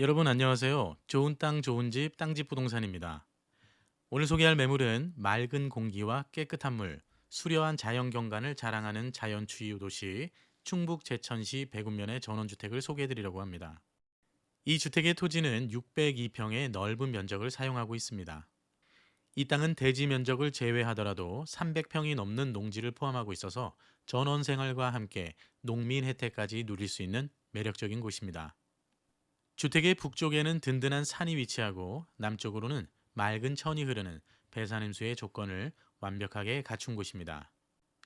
여러분 안녕하세요. 좋은 땅 좋은 집 땅집 부동산입니다. 오늘 소개할 매물은 맑은 공기와 깨끗한 물, 수려한 자연 경관을 자랑하는 자연 추유 도시 충북 제천시 백운면의 전원주택을 소개해 드리려고 합니다. 이 주택의 토지는 602평의 넓은 면적을 사용하고 있습니다. 이 땅은 대지 면적을 제외하더라도 300평이 넘는 농지를 포함하고 있어서 전원 생활과 함께 농민 혜택까지 누릴 수 있는 매력적인 곳입니다. 주택의 북쪽에는 든든한 산이 위치하고 남쪽으로는 맑은 천이 흐르는 배산임수의 조건을 완벽하게 갖춘 곳입니다.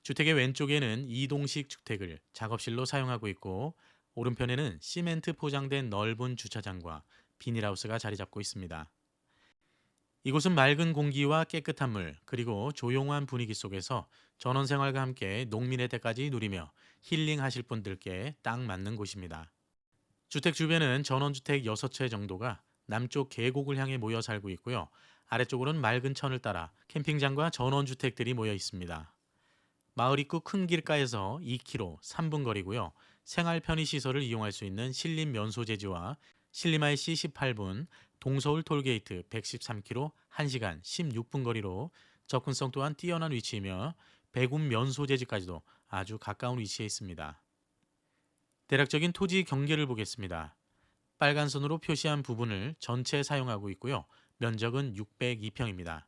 주택의 왼쪽에는 이동식 주택을 작업실로 사용하고 있고 오른편에는 시멘트 포장된 넓은 주차장과 비닐하우스가 자리 잡고 있습니다. 이곳은 맑은 공기와 깨끗한 물 그리고 조용한 분위기 속에서 전원 생활과 함께 농민 혜택까지 누리며 힐링하실 분들께 딱 맞는 곳입니다. 주택 주변은 전원주택 6채 정도가 남쪽 계곡을 향해 모여 살고 있고요. 아래쪽으로는 맑은 천을 따라 캠핑장과 전원주택들이 모여 있습니다. 마을 입구 큰 길가에서 2km 3분 거리고요. 생활 편의시설을 이용할 수 있는 신림 면소재지와 신림 IC 18분, 동서울 톨게이트 113km 1시간 16분 거리로 접근성 또한 뛰어난 위치이며 백운 면소재지까지도 아주 가까운 위치에 있습니다. 대략적인 토지 경계를 보겠습니다. 빨간 선으로 표시한 부분을 전체 사용하고 있고요. 면적은 602평입니다.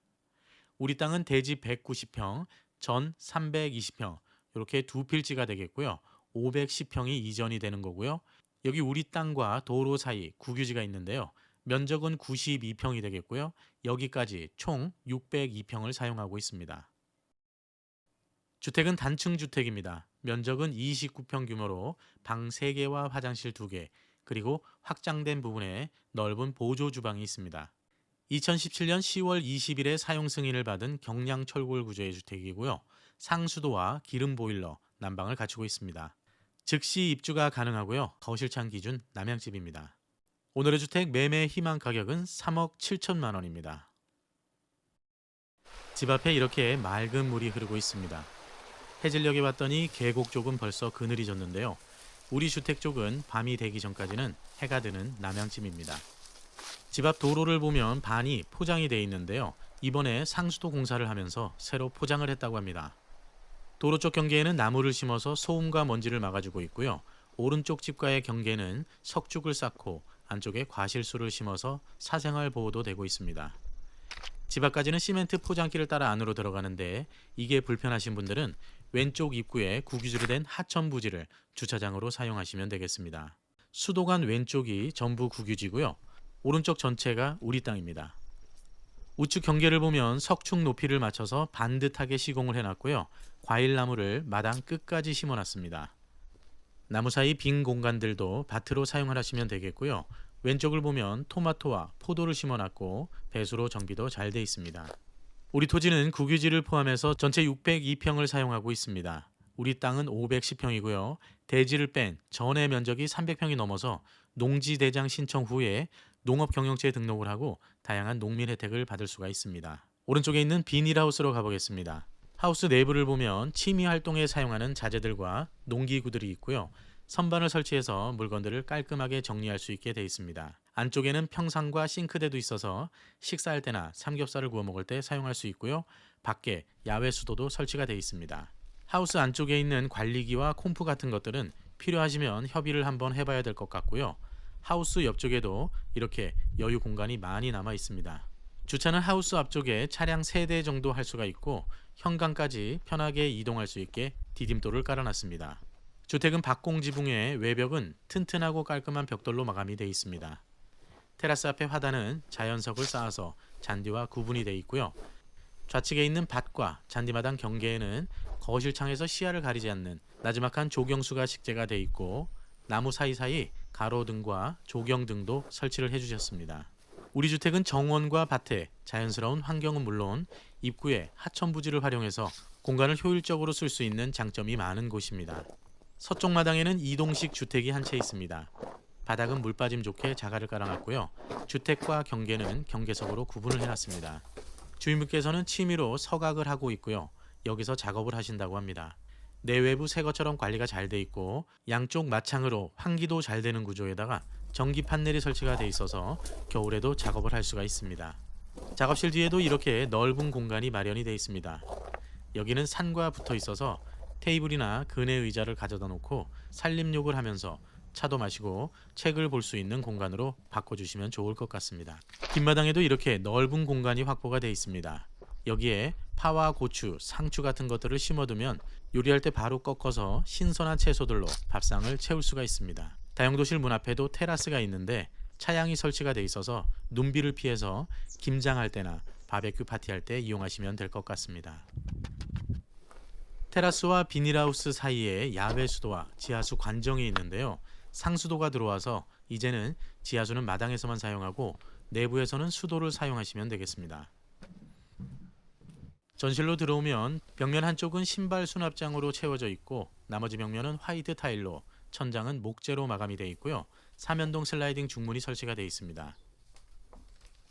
우리 땅은 대지 190평, 전 320평, 이렇게 두 필지가 되겠고요. 510평이 이전이 되는 거고요. 여기 우리 땅과 도로 사이 국유지가 있는데요. 면적은 92평이 되겠고요. 여기까지 총 602평을 사용하고 있습니다. 주택은 단층 주택입니다. 면적은 29평 규모로 방 3개와 화장실 2개, 그리고 확장된 부분에 넓은 보조 주방이 있습니다. 2017년 10월 20일에 사용 승인을 받은 경량 철골 구조의 주택이고요. 상수도와 기름 보일러, 난방을 갖추고 있습니다. 즉시 입주가 가능하고요. 거실창 기준 남양집입니다. 오늘의 주택 매매 희망 가격은 3억 7천만 원입니다. 집 앞에 이렇게 맑은 물이 흐르고 있습니다. 해질녘에 왔더니 계곡 쪽은 벌써 그늘이 졌는데요. 우리 주택 쪽은 밤이 되기 전까지는 해가 드는 남양집입니다. 집 앞 도로를 보면 반이 포장이 되어 있는데요. 이번에 상수도 공사를 하면서 새로 포장을 했다고 합니다. 도로 쪽 경계에는 나무를 심어서 소음과 먼지를 막아주고 있고요. 오른쪽 집과의 경계는 석죽을 쌓고 안쪽에 과실수를 심어서 사생활 보호도 되고 있습니다. 집 앞까지는 시멘트 포장기를 따라 안으로 들어가는데 이게 불편하신 분들은 왼쪽 입구에 구기주로 된 하천 부지를 주차장으로 사용하시면 되겠습니다. 수도관 왼쪽이 전부 국유지고요. 오른쪽 전체가 우리 땅입니다. 우측 경계를 보면 석축 높이를 맞춰서 반듯하게 시공을 해놨고요. 과일나무를 마당 끝까지 심어놨습니다. 나무 사이 빈 공간들도 밭으로 사용하시면 되겠고요. 왼쪽을 보면 토마토와 포도를 심어놨고 배수로 정비도 잘 돼 있습니다. 우리 토지는 국유지를 포함해서 전체 602평을 사용하고 있습니다. 우리 땅은 510평이고요. 대지를 뺀 전의 면적이 300평이 넘어서 농지대장 신청 후에 농업경영체에 등록을 하고 다양한 농민 혜택을 받을 수가 있습니다. 오른쪽에 있는 비닐하우스로 가보겠습니다. 하우스 내부를 보면 취미 활동에 사용하는 자재들과 농기구들이 있고요. 선반을 설치해서 물건들을 깔끔하게 정리할 수 있게 되어 있습니다. 안쪽에는 평상과 싱크대도 있어서 식사할 때나 삼겹살을 구워 먹을 때 사용할 수 있고요. 밖에 야외 수도도 설치가 되어 있습니다. 하우스 안쪽에 있는 관리기와 콤프 같은 것들은 필요하시면 협의를 한번 해봐야 될 것 같고요. 하우스 옆쪽에도 이렇게 여유 공간이 많이 남아 있습니다. 주차는 하우스 앞쪽에 차량 3대 정도 할 수가 있고 현관까지 편하게 이동할 수 있게 디딤돌을 깔아놨습니다. 주택은 박공 지붕에 외벽은 튼튼하고 깔끔한 벽돌로 마감이 되어 있습니다. 테라스 앞에 화단은 자연석을 쌓아서 잔디와 구분이 되어 있고요. 좌측에 있는 밭과 잔디마당 경계에는 거실 창에서 시야를 가리지 않는 나지막한 조경수가 식재가 되어 있고 나무 사이사이 가로등과 조경등도 설치를 해주셨습니다. 우리 주택은 정원과 밭에 자연스러운 환경은 물론 입구에 하천 부지를 활용해서 공간을 효율적으로 쓸 수 있는 장점이 많은 곳입니다. 서쪽 마당에는 이동식 주택이 한 채 있습니다. 바닥은 물 빠짐 좋게 자갈을 깔아놨고요. 주택과 경계는 경계석으로 구분을 해놨습니다. 주인분께서는 취미로 서각을 하고 있고요. 여기서 작업을 하신다고 합니다. 내외부 새 것처럼 관리가 잘 돼 있고 양쪽 마창으로 환기도 잘 되는 구조에다가 전기 판넬이 설치가 돼 있어서 겨울에도 작업을 할 수가 있습니다. 작업실 뒤에도 이렇게 넓은 공간이 마련이 돼 있습니다. 여기는 산과 붙어 있어서 테이블이나 그네 의자를 가져다 놓고 살림욕을 하면서 차도 마시고 책을 볼 수 있는 공간으로 바꿔주시면 좋을 것 같습니다. 뒷마당에도 이렇게 넓은 공간이 확보가 돼 있습니다. 여기에 파와 고추, 상추 같은 것들을 심어두면 요리할 때 바로 꺾어서 신선한 채소들로 밥상을 채울 수가 있습니다. 다용도실 문 앞에도 테라스가 있는데 차양이 설치가 돼 있어서 눈비를 피해서 김장할 때나 바베큐 파티할 때 이용하시면 될 것 같습니다. 테라스와 비닐하우스 사이에 야외 수도와 지하수 관정이 있는데요. 상수도가 들어와서 이제는 지하수는 마당에서만 사용하고 내부에서는 수도를 사용하시면 되겠습니다. 전실로 들어오면 벽면 한쪽은 신발 수납장으로 채워져 있고 나머지 벽면은 화이트 타일로 천장은 목재로 마감이 되어 있고요. 사면동 슬라이딩 중문이 설치가 되어 있습니다.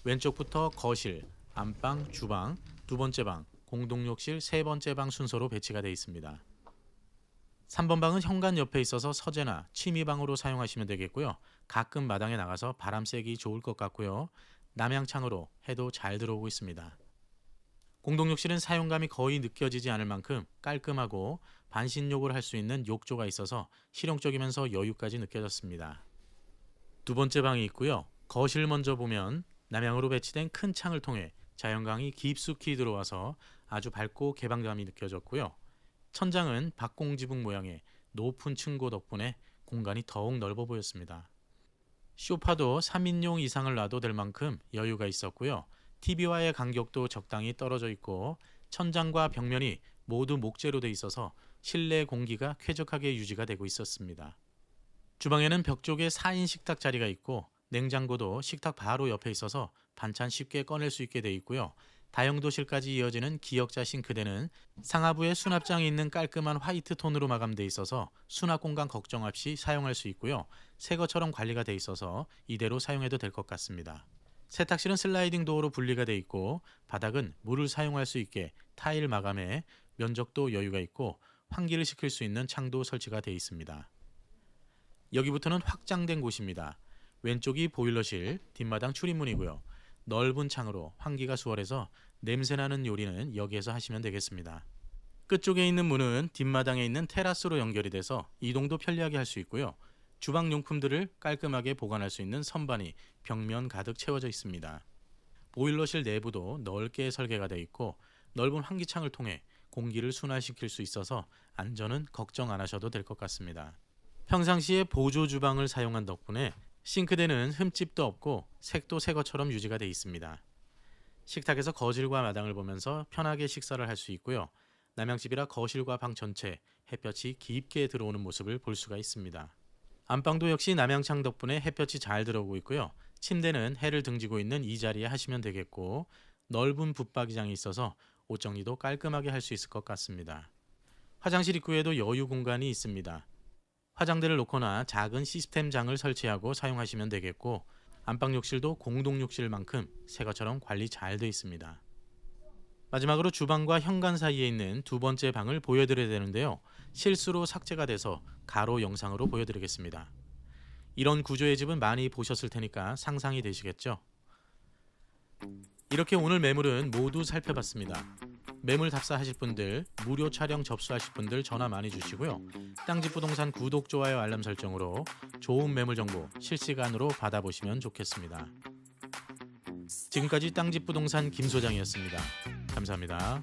왼쪽부터 거실, 안방, 주방, 두 번째 방, 공동욕실, 세 번째 방 순서로 배치가 되어 있습니다. 3번 방은 현관 옆에 있어서 서재나 취미방으로 사용하시면 되겠고요. 가끔 마당에 나가서 바람 쐬기 좋을 것 같고요. 남향창으로 해도 잘 들어오고 있습니다. 공동욕실은 사용감이 거의 느껴지지 않을 만큼 깔끔하고 반신욕을 할 수 있는 욕조가 있어서 실용적이면서 여유까지 느껴졌습니다. 두 번째 방이 있고요. 거실 먼저 보면 남향으로 배치된 큰 창을 통해 자연광이 깊숙이 들어와서 아주 밝고 개방감이 느껴졌고요. 천장은 박공지붕 모양의 높은 층고 덕분에 공간이 더욱 넓어 보였습니다. 쇼파도 3인용 이상을 놔도 될 만큼 여유가 있었고요. TV와의 간격도 적당히 떨어져 있고 천장과 벽면이 모두 목재로 돼 있어서 실내 공기가 쾌적하게 유지가 되고 있었습니다. 주방에는 벽 쪽에 4인 식탁 자리가 있고 냉장고도 식탁 바로 옆에 있어서 반찬 쉽게 꺼낼 수 있게 돼 있고요. 다용도실까지 이어지는 기역자 싱크대는 상하부에 수납장이 있는 깔끔한 화이트 톤으로 마감돼 있어서 수납 공간 걱정 없이 사용할 수 있고요. 새 것처럼 관리가 돼 있어서 이대로 사용해도 될 것 같습니다. 세탁실은 슬라이딩 도어로 분리가 돼 있고 바닥은 물을 사용할 수 있게 타일 마감에 면적도 여유가 있고 환기를 시킬 수 있는 창도 설치가 돼 있습니다. 여기부터는 확장된 곳입니다. 왼쪽이 보일러실, 뒷마당 출입문이고요. 넓은 창으로 환기가 수월해서 냄새나는 요리는 여기에서 하시면 되겠습니다. 끝쪽에 있는 문은 뒷마당에 있는 테라스로 연결이 돼서 이동도 편리하게 할 수 있고요. 주방 용품들을 깔끔하게 보관할 수 있는 선반이 벽면 가득 채워져 있습니다. 보일러실 내부도 넓게 설계가 되어 있고 넓은 환기창을 통해 공기를 순환시킬 수 있어서 안전은 걱정 안 하셔도 될 것 같습니다. 평상시에 보조 주방을 사용한 덕분에 싱크대는 흠집도 없고 색도 새 것처럼 유지가 되어 있습니다. 식탁에서 거실과 마당을 보면서 편하게 식사를 할 수 있고요. 남양집이라 거실과 방 전체 햇볕이 깊게 들어오는 모습을 볼 수가 있습니다. 안방도 역시 남양창 덕분에 햇볕이 잘 들어오고 있고요. 침대는 해를 등지고 있는 이 자리에 하시면 되겠고 넓은 붙박이장이 있어서 옷 정리도 깔끔하게 할 수 있을 것 같습니다. 화장실 입구에도 여유 공간이 있습니다. 화장대를 놓거나 작은 시스템 장을 설치하고 사용하시면 되겠고 안방 욕실도 공동 욕실만큼 새 것처럼 관리 잘 되어 있습니다. 마지막으로 주방과 현관 사이에 있는 두 번째 방을 보여드려야 되는데요. 실수로 삭제가 돼서 가로 영상으로 보여드리겠습니다. 이런 구조의 집은 많이 보셨을 테니까 상상이 되시겠죠? 이렇게 오늘 매물은 모두 살펴봤습니다. 매물 답사하실 분들, 무료 촬영 접수하실 분들 전화 많이 주시고요. 땅집 부동산 구독, 좋아요, 알람 설정으로 좋은 매물 정보 실시간으로 받아보시면 좋겠습니다. 지금까지 땅집 부동산 김 소장이었습니다. 감사합니다.